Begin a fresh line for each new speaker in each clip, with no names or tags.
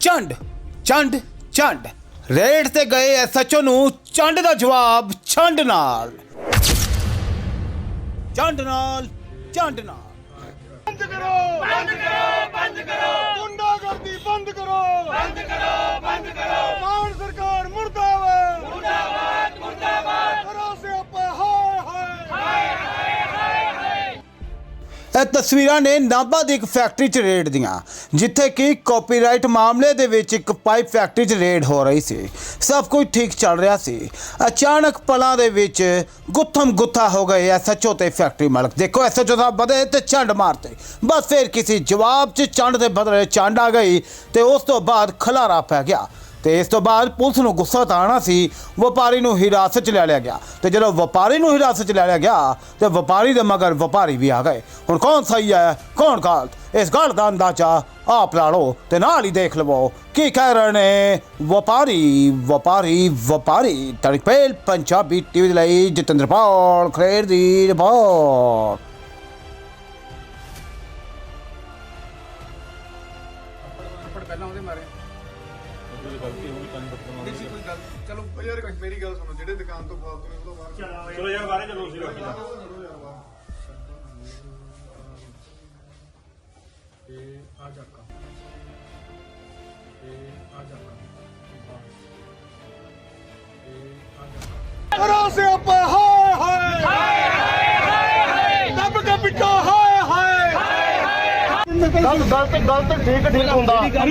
ਚੰਡ ਚੰਡ ਚੰਡ। Raid ਤੇ ਗਏ SHO ਨੂੰ ਚੰਡ ਦਾ ਜਵਾਬ ਛੰਡ ਨਾਲ। ਚੰਡ ਨਾਲ ਚੰਡ ਨਾਲ।
ਬੰਦ ਕਰੋ! ਬੰਦ ਕਰੋ ਬੰਦ ਕਰੋ ਗੁੰਡਾਗਰਦੀ ਬੰਦ ਕਰੋ ਬੰਦ ਕਰੋ ਬੰਦ ਕਰੋ ਮਾਨ ਸਰਕਾਰ ਮੁਰਦਾਬਾਦ ਮੁਰਦਾਬਾਦ ਮੁਰਦਾਬਾਦ ਕਰੋ ਸਿਆਪਾ ਹਾਏ ਹਾਏ
ਇਹ ਤਸਵੀਰਾਂ ਨੇ ਨਾਭਾ ਦੀ ਇੱਕ ਫੈਕਟਰੀ 'ਚ ਰੇਡ ਦੀਆਂ, ਜਿੱਥੇ ਕਿ ਕਾਪੀਰਾਈਟ ਮਾਮਲੇ ਦੇ ਵਿੱਚ ਇੱਕ ਪਾਈਪ ਫੈਕਟਰੀ 'ਚ ਰੇਡ ਹੋ ਰਹੀ ਸੀ। ਸਭ ਕੁਝ ਠੀਕ ਚੱਲ ਰਿਹਾ ਸੀ। ਅਚਾਨਕ ਪਲਾਂ ਦੇ ਵਿੱਚ ਗੁੱਥਮ ਗੁੱਥਾ ਹੋ ਗਏ ਐਸਐਚਓ ਤੇ ਫੈਕਟਰੀ ਮਾਲਕ। ਦੇਖੋ ਐਸਐਚਓ ਸਾਹਿਬ ਬਦੇ ਤੇ ਚੰਡ ਮਾਰਤੇ ਬਸ ਫਿਰ ਕਿਸੇ ਜਵਾਬ 'ਚ ਚੰਡ ਦੇ ਬਦਲੇ ਚੰਡ ਆ ਗਈ ਤੇ ਉਸ ਤੋਂ ਬਾਅਦ ਖਲਾਰਾ ਪੈ ਗਿਆ। ਤੇ ਇਸ ਤੋਂ ਬਾਅਦ ਪੁਲਿਸ ਨੂੰ ਗੁੱਸਾ ਤਾਂ ਆਉਣਾ ਸੀ, ਵਪਾਰੀ ਨੂੰ ਹਿਰਾਸਤ 'ਚ ਲੈ ਲਿਆ ਗਿਆ। ਤੇ ਜਦੋਂ ਵਪਾਰੀ ਨੂੰ ਹਿਰਾਸਤ 'ਚ ਲੈ ਲਿਆ ਗਿਆ, ਤੇ ਵਪਾਰੀ ਦੇ ਮਗਰ ਵਪਾਰੀ ਵੀ ਆ ਗਏ। ਹੁਣ ਕੌਣ ਸਹੀ ਹੈ, ਕੌਣ ਗਲਤ? ਇਸ ਗੱਲ ਦਾ ਅੰਦਾਜ਼ਾ ਆਪ ਲਾ ਲਓ ਤੇ ਨਾਲ ਹੀ ਦੇਖ ਲਵੋ ਕੀ ਕਹਿ ਰਹੇ ਨੇ। ਵਪਾਰੀ ਵਪਾਰੀ ਵਪਾਰੀ ਤੜਕਪੇਲ ਪੰਜਾਬੀ ਟੀਵੀ ਦੇ ਲਈ ਜਤਿੰਦਰਪਾਲ ਖਰੇੜ ਦੀ ਰਿਪੋਰਟ। ਕੋਈ ਗਲਤੀ ਹੋਊਗੀ ਤਾਂ ਨਹੀਂ ਸੀ ਕੋਈ ਗੱਲ?
ਚਲੋ ਓ ਯਾਰ ਇੱਕ ਮੇਰੀ ਗੱਲ ਸੁਣੋ ਜਿਹੜੇ ਦੁਕਾਨ ਤੋਂ ਫਾਲਤੂ ਨੇ ਉਹਦੋਂ ਬਾਹਰ
ਚਲੋ ਯਾਰ ਬਾਰੇ ਚਲੋ ਅਸੀਂ ਬਾਕੀ ਦਾ
ਚਲੋ ਯਾਰ ਬਾਹਰ ਤੇ ਆ ਜਾਕਾ ਤੇ ਆ ਜਾਕਾ ਤੇ ਆ ਜਾਕਾ
ਗਲਤ ਗਲਤ ਗਲਤ ਠੀਕ ਠੀਕ ਹੁੰਦਾ। ਇਹ ਗੱਲ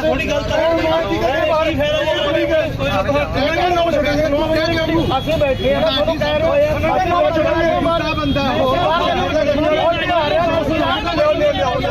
ਥੋੜੀ ਗਲਤ
ਅਸੀਂ ਬੈਠੇ ਆ ਤੁਹਾਨੂੰ ਕਹਿ ਰਹੇ ਹੋ। ਨਵਾਂ ਛੁਡਾਂਗੇ ਮਾਰਾ ਬੰਦਾ ਉਹ ਚੜਾ ਰਿਹਾ ਤੁਸੀਂ ਆਹ ਲਿਓ ਲੈ ਲਿਓ
ਸਰ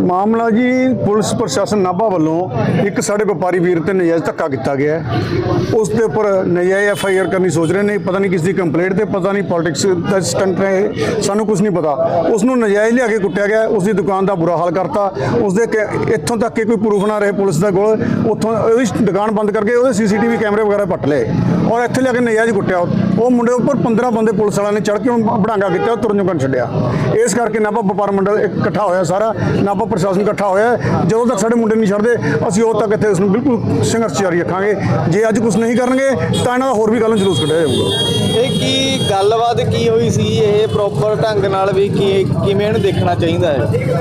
ਮਾਮਲਾ ਜੀ, ਪੁਲਿਸ ਪ੍ਰਸ਼ਾਸਨ ਨਾਭਾ ਵੱਲੋਂ ਇੱਕ ਸਾਡੇ ਵਪਾਰੀ ਵੀਰ ਤੇ ਨਜਾਇਜ਼ ਧੱਕਾ ਕੀਤਾ ਗਿਆ ਹੈ। ਉਸ ਦੇ ਉੱਪਰ ਨਜਾਇਜ਼ ਐਫ ਆਈ ਆਰ ਕਰਨੀ ਸੋਚ ਰਹੇ ਨੇ, ਪਤਾ ਨਹੀਂ ਕਿਸ ਦੀ ਕੰਪਲੇਂਟ ਤੇ, ਪਤਾ ਨਹੀਂ ਪੋਲਿਟਿਕਸ ਦਾ ਸਟੰਟ ਹੈ ਸਾਨੂੰ ਕੁਝ ਨਹੀਂ ਪਤਾ। ਉਸ ਨੂੰ ਨਜਾਇਜ਼ ਲਿਆ ਕੇ ਕੁੱਟਿਆ ਗਿਆ ਉਸ ਦੀ ਦੁਕਾਨ ਦਾ ਬੁਰਾ ਹਾਲ ਕਰਤਾ। ਉਸ ਦੇ ਇੱਥੋਂ ਤੱਕ ਕਿ ਕੋਈ ਪ੍ਰੂਫ ਨਾ ਰਹੇ ਪੁਲਿਸ ਦਾ ਕੋਲ, ਉੱਥੋਂ ਉਹਦੀ ਦੁਕਾਨ ਬੰਦ ਕਰਕੇ ਉਹਦੇ ਸੀਸੀਟੀਵੀ ਕੈਮਰੇ ਵਗੈਰਾ ਪੱਟ ਲਏ ਔਰ ਇੱਥੇ ਲਿਆ ਕੇ ਨਜਾਇਜ਼ ਕੁੱਟਿਆ। ਉਹ ਮੁੰਡੇ ਉੱਪਰ 15 ਬੰਦੇ ਪੁਲਿਸ ਵਾਲਿਆਂ ਨੇ ਚੜ੍ਹ ਕੇ ਉਹਨੂੰ ਬੜਾਂਗਾ ਕੀਤਾ ਤੁਰਨ ਜੋਗਾ ਛੱਡਿਆ। ਇਸ ਕਰਕੇ ਨਾਭਾ ਵਪਾਰ ਮੰਡਲ ਇਕੱਠਾ ਹੋਇਆ ਸਾਰਾ। ਨਾਭਾ ਪ੍ਰਸ਼ਾਸਨ ਇਕੱਠਾ ਹੋਇਆ ਹੈ। ਜਦੋਂ ਤੱਕ ਸਾਡੇ ਮੁੰਡੇ ਨਹੀਂ ਛੱਡਦੇ, ਅਸੀਂ ਉਦੋਂ ਤੱਕ ਇੱਥੇ ਉਸ ਨੂੰ ਬਿਲਕੁਲ ਸੰਘਰਸ਼ ਜਾਰੀ ਰੱਖਾਂਗੇ ਜੇ ਅੱਜ ਕੁਝ ਨਹੀਂ ਕਰਨਗੇ, ਤਾਂ ਇਹਨਾਂ ਦਾ ਹੋਰ ਵੀ ਕੱਲ੍ਹ ਨੂੰ ਜਲੂਸ ਕੱਢਿਆ ਜਾਊਗਾ
ਇਹ ਕੀ ਗੱਲਬਾਤ ਕੀ ਹੋਈ ਸੀ? ਇਹ ਪ੍ਰੋਪਰ ਢੰਗ ਨਾਲ ਵੀ ਕੀ ਕਿਵੇਂ ਇਹਨੂੰ ਦੇਖਣਾ ਚਾਹੀਦਾ ਹੈ?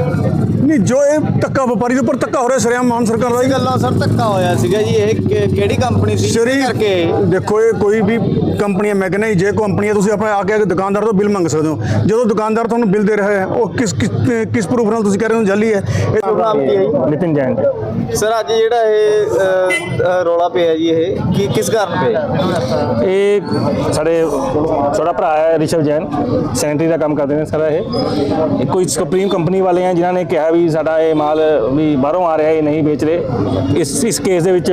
ਨਹੀਂ ਜੋ ਇਹ ਧੱਕਾ ਵਪਾਰੀ ਦੇ ਉੱਪਰ ਧੱਕਾ ਹੋ ਰਿਹਾ ਸਰਿਆਮ ਮਾਨ ਸਰਕਾਰ ਦਾ
ਇਹ
ਹੀ
ਗੱਲਾਂ ਸਰ ਧੱਕਾ ਹੋਇਆ ਸੀਗਾ ਜੀ। ਇਹ ਕਿਹੜੀ ਕੰਪਨੀ ਸੀ?
ਸ਼ਰੀ
ਜਿਹਦੇ ਕਰਕੇ?
ਦੇਖੋ ਇਹ ਕੋਈ ਵੀ ਕੰਪਨੀ ਹੈ ਮੈਂ ਕਹਿੰਦਾ ਜੀ, ਜੇ ਕੰਪਨੀ ਹੈ ਤੁਸੀਂ ਆਪਣੇ ਆ ਕੇ ਦੁਕਾਨਦਾਰ ਤੋਂ ਬਿੱਲ ਮੰਗ ਸਕਦੇ ਹੋ। ਜਦੋਂ ਦੁਕਾਨਦਾਰ ਤੁਹਾਨੂੰ ਬਿੱਲ ਦੇ ਰਿਹਾ ਹੈ ਉਹ ਕਿਸ ਕਿਸ ਕਿਸ ਪ੍ਰੂਫ ਨਾਲ ਤੁਸੀਂ ਕਹਿ ਰਹੇ ਹੋ ਜਾਲੀ ਹੈ? ਇਹ
ਨਾਮ ਕੀ ਹੈ?
ਨਿਤਿਨ ਜੈਨ।
ਸਰ ਅੱਜ ਜਿਹੜਾ ਇਹ ਰੌਲਾ ਪਿਆ ਜੀ ਇਹ ਕੀ ਕਿਸ ਕਾਰਨ ਪਿਆ?
ਇਹ ਸਾਡੇ ਛੋਟਾ ਭਰਾ ਹੈ ਰਿਸ਼ਵ ਜੈਨ ਸੈਨੇਟਰੀ ਦਾ ਕੰਮ ਕਰਦੇ ਨੇ ਸਾਰਾ ਇਹ ਕੋਈ ਸੁਪਰੀਮ ਕੰਪਨੀ ਵਾਲੇ ਆ ਜਿਨ੍ਹਾਂ ਨੇ ਕਿਹਾ ਵੀ ਸਾਡਾ ਇਹ ਮਾਲ ਵੀ ਬਾਹਰੋਂ ਆ ਰਿਹਾ ਇਹ ਨਹੀਂ ਵੇਚ ਰਹੇ ਇਸ ਇਸ ਕੇਸ ਦੇ ਵਿੱਚ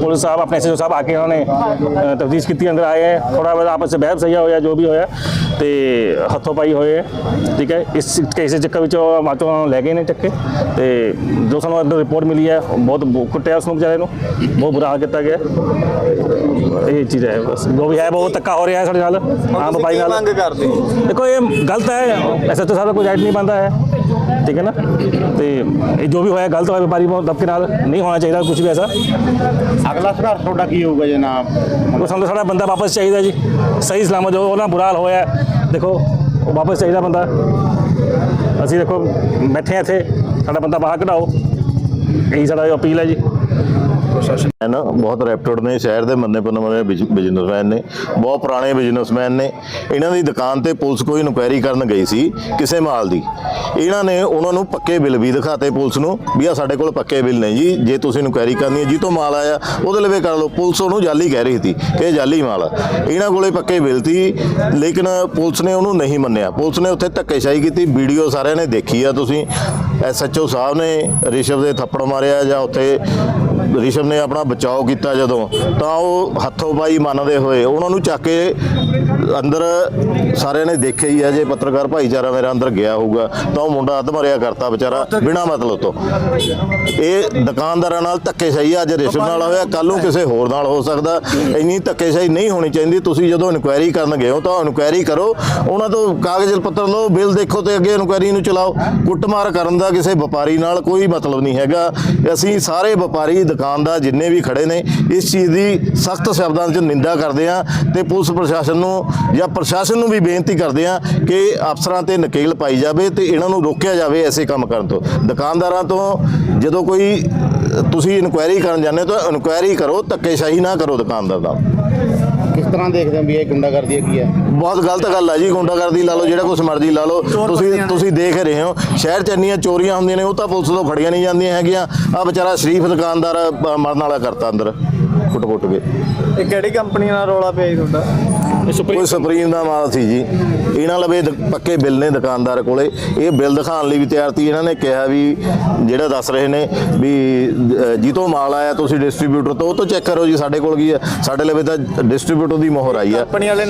ਪੁਲਿਸ ਸਾਹਿਬ ਆਪਣੇ ਐਸਐਸਓ ਸਾਹਿਬ ਆ ਕੇ ਉਹਨਾਂ ਨੇ ਤਫਤੀਸ਼ ਕੀਤੀ ਅੰਦਰ ਆਏ ਹੈ ਥੋੜਾ ਬਹੁਤ ਆਪਸ ਵਿੱਚ ਬਹਿਸ ਸਹੀਆ ਹੋਇਆ ਜੋ ਵੀ ਹੋਇਆ ਤੇ ਹੱਥੋਂ ਪਾਈ ਹੋਏ ਹੈ ਠੀਕ ਹੈ ਇਸ ਕੇਸ ਦੇ ਚੱਕਰ ਵਿੱਚ ਉਹ ਮਾਤੋਂ ਲੈ ਗਏ ਨੇ ਚੱਕੇ ਤੇ ਜੋ ਸਾਨੂੰ ਅੰਦਰ ਰਿਪੋਰਟ ਮਿਲੀ ਹੈ ਬਹੁਤ ਬਹੁਤ ਕੁੱਟਿਆ ਉਸ ਨੂੰ ਵਿਚਾਰੇ ਨੂੰ ਬਹੁਤ ਬੁਰਾ ਹਾਲ ਕੀਤਾ ਗਿਆ ਇਹ ਚੀਜ਼ ਹੈ ਬਸ ਜੋ ਵੀ ਹੈ ਬਹੁਤ ਧੱਕਾ ਹੋ ਰਿਹਾ ਹੈ ਸਾਡੇ ਨਾਲ? ਆਮ
ਕੀ
ਨਾਲ?
ਮੰਗ ਕਰਦੇ?
ਦੇਖੋ ਇਹ ਗਲਤ ਹੈ। ਐਸਐਚਓ ਸਾਹਿਬ ਦਾ ਕੋਈ ਰਾਈਟ ਨਹੀਂ ਬੰਦਾ ਹੈ। ਠੀਕ ਹੈ ਨਾ? ਤੇ ਇਹ ਜੋ ਵੀ ਹੋਇਆ ਗਲਤ ਹੋਇਆ ਵਪਾਰੀ ਬਹੁਤ ਦਬਕੇ ਨਾਲ ਨਹੀਂ ਹੋਣਾ ਚਾਹੀਦਾ ਕੁਝ ਵੀ ਐਸਾ।
ਅਗਲਾ ਸੰਘਰਸ਼ ਤੁਹਾਡਾ ਕੀ ਹੋਊਗਾ ਜੇ ਨਾ
ਉਹ ਸਾਨੂੰ ਸਾਡਾ ਬੰਦਾ ਵਾਪਸ ਚਾਹੀਦਾ ਜੀ। ਸਹੀ ਸਲਾਮਤ ਜੋ ਉਹਨਾਂ ਬੁਰਾ ਹਾਲ ਹੋਇਆ ਦੇਖੋ ਉਹ ਵਾਪਸ ਚਾਹੀਦਾ ਬੰਦਾ। ਅਸੀਂ ਦੇਖੋ ਬੈਠੇ ਇੱਥੇ ਸਾਡਾ ਬੰਦਾ ਬਾਹਰ ਕਢਾਓ। ਇਹੀ ਸਾਡਾ ਅਪੀਲ ਹੈ ਜੀ।
ਪ੍ਰਸ਼ਾਸਨ
ਹੈ ਨਾ, ਬਹੁਤ ਰੈਪਟਡ ਨੇ ਸ਼ਹਿਰ ਦੇ ਮੰਨੇ ਪਨਮਨੇ ਬਿਜ਼ਨਸਮੈਨ ਨੇ, ਬਹੁਤ ਪੁਰਾਣੇ ਬਿਜ਼ਨਸਮੈਨ ਨੇ। ਇਹਨਾਂ ਦੀ ਦੁਕਾਨ ਤੇ ਪੁਲਿਸ ਕੋਈ ਇਨਕੁਆਇਰੀ ਕਰਨ ਗਈ ਸੀ ਕਿਸੇ ਮਾਲ ਦੀ। ਇਹਨਾਂ ਨੇ ਉਹਨਾਂ ਨੂੰ ਪੱਕੇ ਬਿੱਲ ਵੀ ਦਿਖਾਤੇ ਪੁਲਿਸ ਨੂੰ, ਵੀ ਆ ਸਾਡੇ ਕੋਲ ਪੱਕੇ ਬਿੱਲ ਨੇ ਜੀ, ਜੇ ਤੁਸੀਂ ਇਨਕੁਆਇਰੀ ਕਰਨੀ ਹੈ, ਜੀ ਤੋਂ ਮਾਲ ਆਇਆ, ਉਹਦੇ ਲਵੇ ਕਰ ਲਓ। ਪੁਲਿਸ ਉਹਨੂੰ ਜਾਲੀ ਕਹਿ ਰਹੀ ਸੀ ਇਹ ਜਾਲੀ ਮਾਲ ਆ। ਇਹਨਾਂ ਕੋਲੇ ਪੱਕੇ ਬਿੱਲ ਸੀ, ਲੇਕਿਨ ਪੁਲਿਸ ਨੇ ਉਹਨੂੰ ਨਹੀਂ ਮੰਨਿਆ। ਪੁਲਿਸ ਨੇ ਉੱਥੇ ਧੱਕੇਸ਼ਾਹੀ ਕੀਤੀ, ਵੀਡੀਓ ਸਾਰਿਆਂ ਨੇ ਦੇਖੀ ਆ ਤੁਸੀਂ। ਐਸਐਚਓ ਸਾਹਿਬ ਨੇ ਰਿਸ਼ਵ ਦੇ ਥੱਪੜ ਮਾਰਿਆ ਜਾਂ ਉੱਥੇ ਰਿਸ਼ਵ ਨੇ ਆਪਣਾ ਬਚਾਓ ਕੀਤਾ ਜਦੋਂ, ਤਾਂ ਉਹ ਹੱਥੋਂ ਪਾਈ ਮੰਨਦੇ ਹੋਏ, ਉਹਨਾਂ ਨੂੰ ਚੱਕ ਕੇ ਅੰਦਰ ਸਾਰਿਆਂ ਨੇ ਦੇਖਿਆ ਹੀ ਹੈ ਜੇ ਪੱਤਰਕਾਰ ਭਾਈਚਾਰਾ ਮੇਰਾ ਅੰਦਰ ਗਿਆ ਹੋਊਗਾ ਤਾਂ ਉਹ ਮੁੰਡਾ ਅੱਧ ਮਰਿਆ ਕਰਤਾ ਵਿਚਾਰਾ, ਬਿਨਾ ਮਤਲਬ ਤੋਂ। ਇਹ ਦੁਕਾਨਦਾਰਾਂ ਨਾਲ ਧੱਕੇਸ਼ਾਹੀ ਅੱਜ ਰਿਸ਼ਵ ਨਾਲ ਹੋਇਆ ਕੱਲ ਨੂੰ ਕਿਸੇ ਹੋਰ ਨਾਲ ਹੋ ਸਕਦਾ। ਇੰਨੀ ਧੱਕੇਸ਼ਾਹੀ ਨਹੀਂ ਹੋਣੀ ਚਾਹੀਦੀ, ਤੁਸੀਂ ਜਦੋਂ ਇਨਕੁਆਇਰੀ ਕਰਨ ਗਏ ਹੋ ਤਾਂ ਇਨਕੁਆਇਰੀ ਕਰੋ। ਉਹਨਾਂ ਤੋਂ ਕਾਗਜ਼ ਪੱਤਰ ਲਓ, ਬਿੱਲ ਦੇਖੋ ਤੇ ਅੱਗੇ ਇਨਕੁਆਇਰੀ ਨੂੰ ਚਲਾਓ। ਕੁੱਟਮਾਰ ਕਰਨ ਦਾ ਕਿਸੇ ਵਪਾਰੀ ਨਾਲ ਕੋਈ ਮਤਲਬ ਨਹੀਂ ਹੈਗਾ। ਅਸੀਂ ਸਾਰੇ ਵਪਾਰੀ, ਦੁਕਾਨਦਾਰ ਜਿੰਨੇ ਵੀ ਖੜੇ ਨੇ, ਇਸ ਚੀਜ਼ ਦੀ ਸਖਤ ਸ਼ਬਦਾਂ 'ਚ ਨਿੰਦਾ ਕਰਦੇ ਆ ਤੇ ਪੁਲਿਸ ਪ੍ਰਸ਼ਾਸਨ ਨੂੰ ਜਾਂ ਪ੍ਰਸ਼ਾਸਨ ਨੂੰ ਵੀ ਬੇਨਤੀ ਕਰਦੇ ਆ ਕਿ ਅਫਸਰਾਂ ਤੇ ਨਕੇਲ ਪਾਈ ਜਾਵੇ ਤੇ ਇਹਨਾਂ ਨੂੰ ਰੋਕਿਆ ਜਾਵੇ ਐਸੇ ਕੰਮ ਕਰਨ ਤੋਂ। ਦੁਕਾਨਦਾਰਾਂ ਤੋਂ ਜਦੋਂ ਕੋਈ ਤੁਸੀਂ ਇਨਕੁਆਇਰੀ ਕਰਨ ਜਾਂਦੇ ਹੋ ਤਾਂ ਇਨਕੁਆਇਰੀ ਕਰੋ ਧੱਕੇਸ਼ਾਹੀ ਨਾ ਕਰੋ ਦੁਕਾਨਦਾਰ ਨਾਲ।
ਕਿਸ ਤਰ੍ਹਾਂ ਦੇਖਦੇ ਹੋ ਵੀ ਇਹ ਗੁੰਡਾਗਰਦੀ ਕੀ ਹੈ?
ਬਹੁਤ ਗਲਤ ਗੱਲ ਆ ਜੀ ਗੁੰਡਾਗਰਦੀ ਲਾ ਲਓ ਜਿਹੜਾ ਕੁਛ ਮਰਜ਼ੀ ਲਾ ਲਓ। ਤੁਸੀਂ ਤੁਸੀਂ ਦੇਖ ਰਹੇ ਹੋ ਸ਼ਹਿਰ ਚ ਇੰਨੀਆਂ ਚੋਰੀਆਂ ਹੁੰਦੀਆਂ ਨੇ ਉਹ ਤਾਂ ਪੁਲਿਸ ਤੋਂ ਫੜੀਆਂ ਨਹੀਂ ਜਾਂਦੀਆਂ ਹੈਗੀਆਂ। ਆ ਵਿਚਾਰਾ ਸ਼ਰੀਫ ਦੁਕਾਨਦਾਰ ਮਰਨ ਵਾਲਾ ਕਰਤਾ ਅੰਦਰ ਕੁੱਟ-ਕੁੱਟ ਕੇ।
ਇਹ ਕਿਹੜੀ ਕੰਪਨੀ ਨਾਲ ਰੌਲਾ ਪਿਆ ਜੀ ਤੁਹਾਡਾ?
ਕੋਈ ਸੁਪਰੀਮ ਦਾ ਮਾਲ ਸੀ ਜੀ। ਇਹਨਾਂ ਲਵੇ ਪੱਕੇ ਬਿੱਲ ਨੇ ਦੁਕਾਨਦਾਰ ਕੋਲੇ। ਇਹ ਬਿੱਲ ਦਿਖਾਉਣ ਲਈ ਵੀ ਤਿਆਰ ਸੀ। ਇਹਨਾਂ ਨੇ ਕਿਹਾ ਵੀ ਜਿਹੜਾ ਦੱਸ ਰਹੇ ਨੇ ਵੀ ਜਿੱਤੋਂ ਮਾਲ ਆਇਆ ਤੁਸੀਂ ਡਿਸਟ੍ਰੀਬਿਊਟਰ ਤੋਂ ਉਹ ਤੋਂ ਚੈੱਕ ਕਰੋ ਜੀ ਸਾਡੇ ਕੋਲ ਕੀ ਹੈ ਸਾਡੇ ਲਵੇ ਤਾਂ ਡਿਸਟ੍ਰੀਬਿਊਟਰ ਦੀ ਮੋਹਰ ਆਈ
ਕੰਪਨੀ ਵਾਲੇ